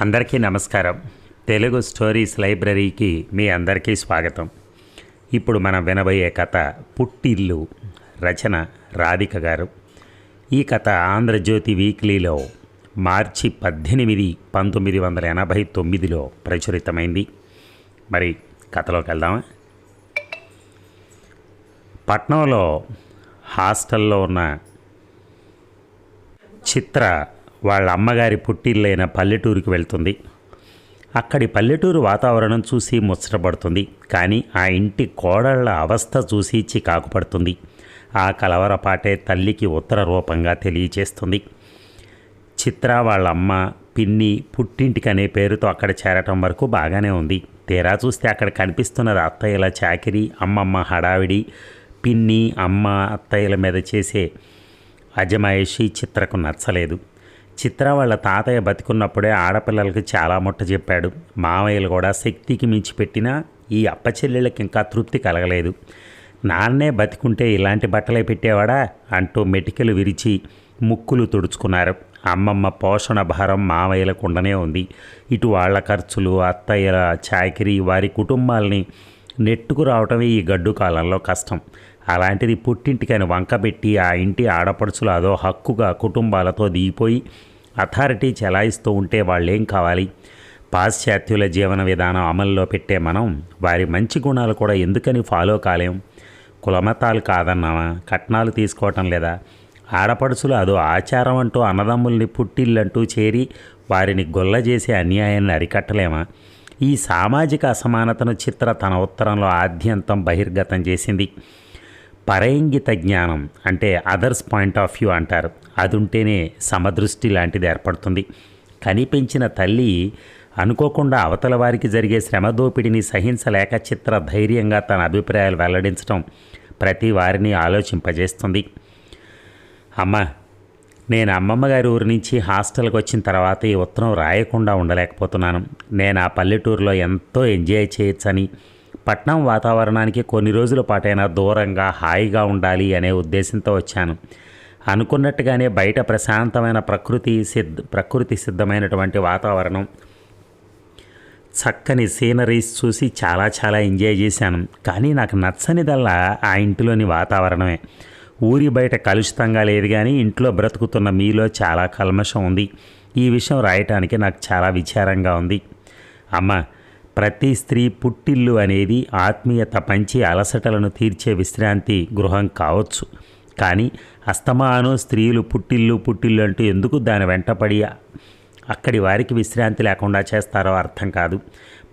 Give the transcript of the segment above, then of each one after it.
అందరికీ నమస్కారం. తెలుగు స్టోరీస్ లైబ్రరీకి మీ అందరికీ స్వాగతం. ఇప్పుడు మనం వినబోయే కథ పుట్టిల్లు రచన రాధిక గారు. ఈ కథ ఆంధ్రజ్యోతి వీక్లీలో మార్చి పద్దెనిమిది పంతొమ్మిది వందల ఎనభై తొమ్మిదిలో ప్రచురితమైంది. మరి కథలోకి వెళ్దామా? పట్నంలో హాస్టల్లో ఉన్న చిత్ర వాళ్ళ అమ్మగారి పుట్టిల్లైన పల్లెటూరుకి వెళ్తుంది. అక్కడి పల్లెటూరు వాతావరణం చూసి ముచ్చటపడుతుంది. కానీ ఆ ఇంటి కోడళ్ళ అవస్థ చూసి చికాకుపడుతుంది ఆ కలవరపాటే తల్లికి ఉత్తర రూపంగా తెలియచేస్తుంది. చిత్ర వాళ్ళ అమ్మ పిన్ని పుట్టింటికనే పేరుతో అక్కడ చేరటం వరకు బాగానే ఉంది. తీరా చూస్తే అక్కడ కనిపిస్తున్నది అత్తయ్యల చాకిరి అమ్మమ్మ హడావిడి పిన్ని అమ్మ అత్తయ్యల మీద చేసే అజమాయిషి చిత్రకు నచ్చలేదు. చిత్ర వాళ్ళ తాతయ్య బతికున్నప్పుడే ఆడపిల్లలకి చాలా ముట్ట చెప్పాడు. మావయ్యలు కూడా శక్తికి మించి పెట్టినా ఈ అప్పచెల్లెళ్ళకి ఇంకా తృప్తి కలగలేదు. నాన్నే బతికుంటే ఇలాంటి బట్టలే పెట్టేవాడా? అంటూ మెటికలు విరిచి ముక్కులు తుడుచుకున్నారు. అమ్మమ్మ పోషణ భారం మావయ్యలకుండనే ఉంది. ఇటు వాళ్ళ ఖర్చులు అత్తయ్యల చాకిరి వారి కుటుంబాలని నెట్టుకు రావటమే ఈ గడ్డు కాలంలో కష్టం. అలాంటిది పుట్టింటికని వంకబెట్టి ఆ ఇంటి ఆడపడుచులు అదో హక్కుగా కుటుంబాలతో దిగిపోయి అథారిటీ చెలాయిస్తూ ఉంటే వాళ్ళేం కావాలి? పాశ్చాత్యుల జీవన విధానం అమల్లో పెట్టే మనం వారి మంచి గుణాలు కూడా ఎందుకని ఫాలో కాలేం? కులమతాలు కాదన్నామా కట్నాలు తీసుకోవటం లేదా? ఆడపడుచులు అదో ఆచారం అంటూ అన్నదమ్ముల్ని పుట్టిల్లంటూ చేరి వారిని గొల్ల చేసే అన్యాయాన్ని అరికట్టలేమా? ఈ సామాజిక అసమానతను చిత్ర తన ఉత్తరంలో ఆద్యంతం బహిర్గతం చేసింది. పరయంగిత జ్ఞానం అంటే అదర్స్ పాయింట్ ఆఫ్ వ్యూ అంటారు. అది ఉంటేనే సమదృష్టి లాంటిది ఏర్పడుతుంది. కనిపించిన తల్లి అనుకోకుండా అవతల వారికి జరిగే శ్రమ దోపిడిని సహించలేక చిత్ర ధైర్యంగా తన అభిప్రాయాలు వెల్లడించడం ప్రతి వారిని ఆలోచింపజేస్తుంది. అమ్మ నేను అమ్మమ్మగారి ఊరి నుంచి హాస్టల్కి వచ్చిన తర్వాత ఈ ఉత్తరం రాయకుండా ఉండలేకపోతున్నాను. నేను ఆ పల్లెటూరులో ఎంతో ఎంజాయ్ చేయొచ్చని పట్నం వాతావరణానికి కొన్ని రోజుల పాటైనా దూరంగా హాయిగా ఉండాలి అనే ఉద్దేశంతో వచ్చాను. అనుకున్నట్టుగానే బయట ప్రశాంతమైన ప్రకృతి సిద్ధ ప్రకృతి సిద్ధమైనటువంటి వాతావరణం. చక్కని సీనరీస్ చూసి చాలా చాలా ఎంజాయ్ చేశాను. కానీ నాకు నచ్చనిదల్లా ఆ ఇంటిలోని వాతావరణమే. ఊరి బయట కలుషితంగా లేదు కానీ ఇంట్లో బ్రతుకుతున్న మీలో చాలా కల్మషం ఉంది. ఈ విషయం రాయటానికి నాకు చాలా విచారంగా ఉంది. అమ్మ ప్రతి స్త్రీ పుట్టిల్లు అనేది ఆత్మీయత పంచి అలసటలను తీర్చే విశ్రాంతి గృహం కావచ్చు. కానీ అస్తమాను స్త్రీలు పుట్టిల్లు పుట్టిల్లు అంటూ ఎందుకు దాని వెంటపడి అక్కడి వారికి విశ్రాంతి లేకుండా చేస్తారో అర్థం కాదు.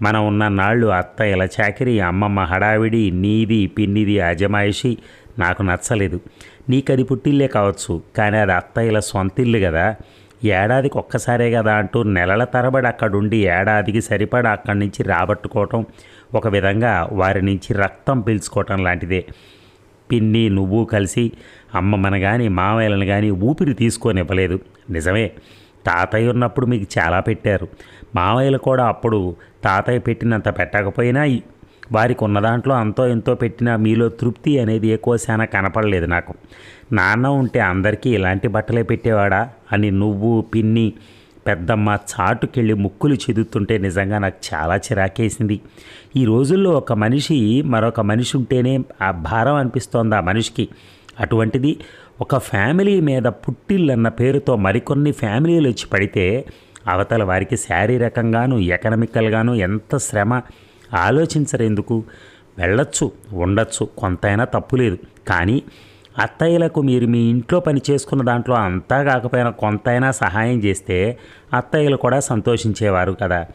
మనం ఉన్న నాళ్ళు అత్తయ్యల చాకిరి అమ్మమ్మ హడావిడి నీది పిన్నిది అజమాయిషి నాకు నచ్చలేదు. నీకది పుట్టిల్లే కావచ్చు. కానీ అది అత్తయ్యల సొంతిల్లు కదా. ఏడాదికి ఒక్కసారే కదా అంటూ నెలల తరబడి అక్కడుండి ఏడాదికి సరిపడా అక్కడి నుంచి రాబట్టుకోవటం ఒక విధంగా వారి నుంచి రక్తం పీల్చుకోవటం లాంటిదే. పిన్ని నువ్వు కలిసి అమ్మమ్మను కానీ మామయ్యలను కానీ ఊపిరి తీసుకొనివ్వలేదు. నిజమే తాతయ్య ఉన్నప్పుడు మీకు చాలా పెట్టారు. మామయ్యలు కూడా అప్పుడు తాతయ్య పెట్టినంత పెట్టకపోయినా వారికి ఉన్న దాంట్లో అంతో ఎంతో పెట్టినా మీలో తృప్తి అనేది ఎక్కువ శానా కనపడలేదు నాకు. నాన్న ఉంటే అందరికీ ఇలాంటి బట్టలే పెట్టేవాడా? అని నువ్వు పిన్ని పెద్దమ్మ చాటుకెళ్ళి ముక్కులు చెదుతుంటే నిజంగా నాకు చాలా చిరాకేసింది. ఈ రోజుల్లో ఒక మనిషి మరొక మనిషి ఉంటేనే ఆ భారం అనిపిస్తోంది ఆ మనిషికి. అటువంటిది ఒక ఫ్యామిలీ మీద పుట్టిల్లన్న పేరుతో మరికొన్ని ఫ్యామిలీలు వచ్చి పడితే అవతల వారికి శారీరకంగాను ఎకనమికల్గాను ఎంత శ్రమ ఆలోచించరేందుకు? వెళ్ళొచ్చు ఉండొచ్చు కొంతైనా తప్పులేదు కానీ అత్తయ్యలకు మీరు మీ ఇంట్లో పని చేసుకున్న దాంట్లో అంతా కాకపోయినా కొంతైనా సహాయం చేస్తే అత్తయ్యలు కూడా సంతోషించేవారు కదా.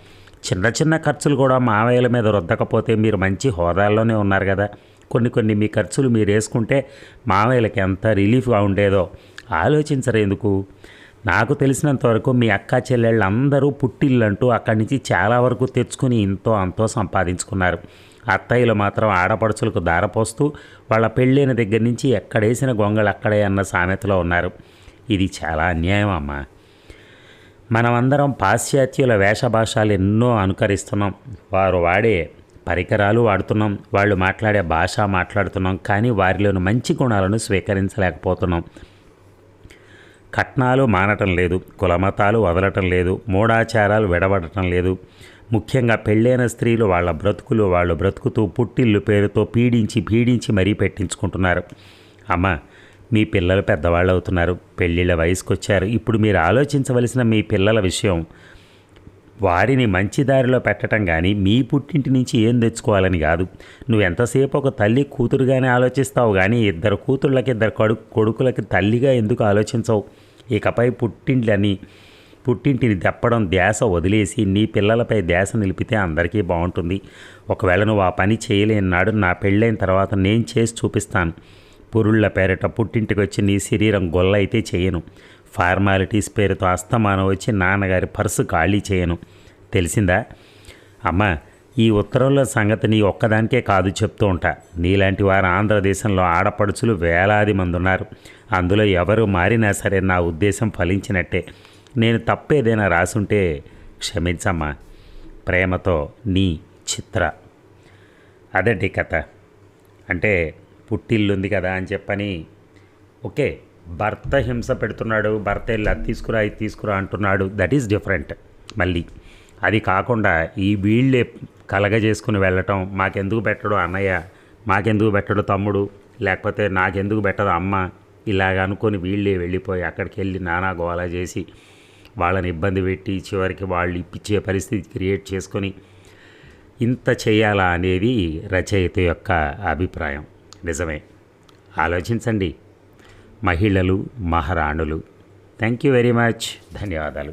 చిన్న చిన్న ఖర్చులు కూడా మావయ్యల మీద రుద్దకపోతే మీరు మంచి హోదాల్లోనే ఉన్నారు కదా. కొన్ని కొన్ని మీ ఖర్చులు మీరు వేసుకుంటే మావయ్యలకి ఎంత రిలీఫ్గా ఉండేదో ఆలోచించరేందుకు? నాకు తెలిసినంత వరకు మీ అక్క చెల్లెళ్ళు అందరూ పుట్టిల్లంటూ అక్కడి నుంచి చాలా వరకు తెచ్చుకుని ఇంతో అంతో సంపాదించుకున్నారు. అత్తయ్యలు మాత్రం ఆడపడుచులకు దారపోస్తూ వాళ్ళ పెళ్ళైన దగ్గర నుంచి ఎక్కడేసిన గొంగళి అక్కడే అన్న సామెతలో ఉన్నారు. ఇది చాలా అన్యాయం అమ్మా. మనమందరం పాశ్చాత్యుల వేషభాషాలు ఎన్నో అనుకరిస్తున్నాం. వారు వాడే పరికరాలు వాడుతున్నాం. వాళ్ళు మాట్లాడే భాష మాట్లాడుతున్నాం. కానీ వారిలోని మంచి గుణాలను స్వీకరించలేకపోతున్నాం. కట్నాలు మానటం లేదు కులమతాలు వదలటం లేదు మూఢాచారాలు విడబడటం లేదు. ముఖ్యంగా పెళ్ళైన స్త్రీలు వాళ్ళ బ్రతుకులు వాళ్ళు బ్రతుకుతూ పుట్టిల్లు పేరుతో పీడించి పీడించి మరీ పెట్టించుకుంటున్నారు. అమ్మ మీ పిల్లలు పెద్దవాళ్ళు అవుతున్నారు పెళ్ళిళ్ళ వయసుకు వచ్చారు ఇప్పుడు మీరు ఆలోచించవలసిన మీ పిల్లల విషయం వారిని మంచి దారిలో పెట్టడం కానీ మీ పుట్టింటి నుంచి ఏం తెచ్చుకోవాలని కాదు. నువ్వు ఎంతసేపు ఒక తల్లి కూతురుగానే ఆలోచిస్తావు కానీ ఇద్దరు కూతుళ్ళకి ఇద్దరు కొడుకు కొడుకులకి తల్లిగా ఎందుకు ఆలోచించవు? ఇకపై పుట్టింట్లని పుట్టింటిని తెప్పడం ధ్యాస వదిలేసి నీ పిల్లలపై ధ్యాస నిలిపితే అందరికీ బాగుంటుంది ఒకవేళ నువ్వు ఆ పని చేయలేని నాడు నా పెళ్ళైన తర్వాత నేను చేసి చూపిస్తాను. పురుళ్ళ పేరిట పుట్టింటికి వచ్చి నీ శరీరం గొల్ల అయితే చేయను. ఫార్మాలిటీస్ పేరుతో అస్తమానం వచ్చి నాన్నగారి పర్సు ఖాళీ చేయను. తెలిసిందా? అమ్మా ఈ ఉత్తరంలో సంగతి నీ ఒక్కదానికే కాదు చెప్తూ ఉంటా. నీలాంటి వారు ఆంధ్రదేశంలో ఆడపడుచులు వేలాది మంది ఉన్నారు అందులో ఎవరు మారినా సరే నా ఉద్దేశం ఫలించినట్టే. నేను తప్పేదైనా రాసుంటే క్షమించమ్మా. ప్రేమతో నీ చిత్ర. అదండి కథ. అంటే పుట్టిల్లుంది కదా అని చెప్పని ఓకే భర్త హింస పెడుతున్నాడు భర్త వెళ్ళి అది తీసుకురా ఇది తీసుకురా అంటున్నాడు. దట్ ఈస్ డిఫరెంట్ మళ్ళీ. అది కాకుండా ఈ వీళ్ళే కలగజేసుకుని వెళ్ళటం మాకెందుకు పెట్టడు అన్నయ్య? మాకెందుకు పెట్టడు తమ్ముడు? లేకపోతే నాకెందుకు పెట్టదు అమ్మ? ఇలాగ అనుకొని వీళ్ళే వెళ్ళిపోయి అక్కడికి వెళ్ళి నానా గోలా చేసి వాళ్ళని ఇబ్బంది పెట్టి చివరికి వాళ్ళు ఇప్పించే పరిస్థితి క్రియేట్ చేసుకొని ఇంత చేయాలా అనేది రచయిత యొక్క అభిప్రాయం. నిజమే. ఆలోచించండి. మహిళలు మహారాణులు. Thank you very much. ధన్యవాదాలు.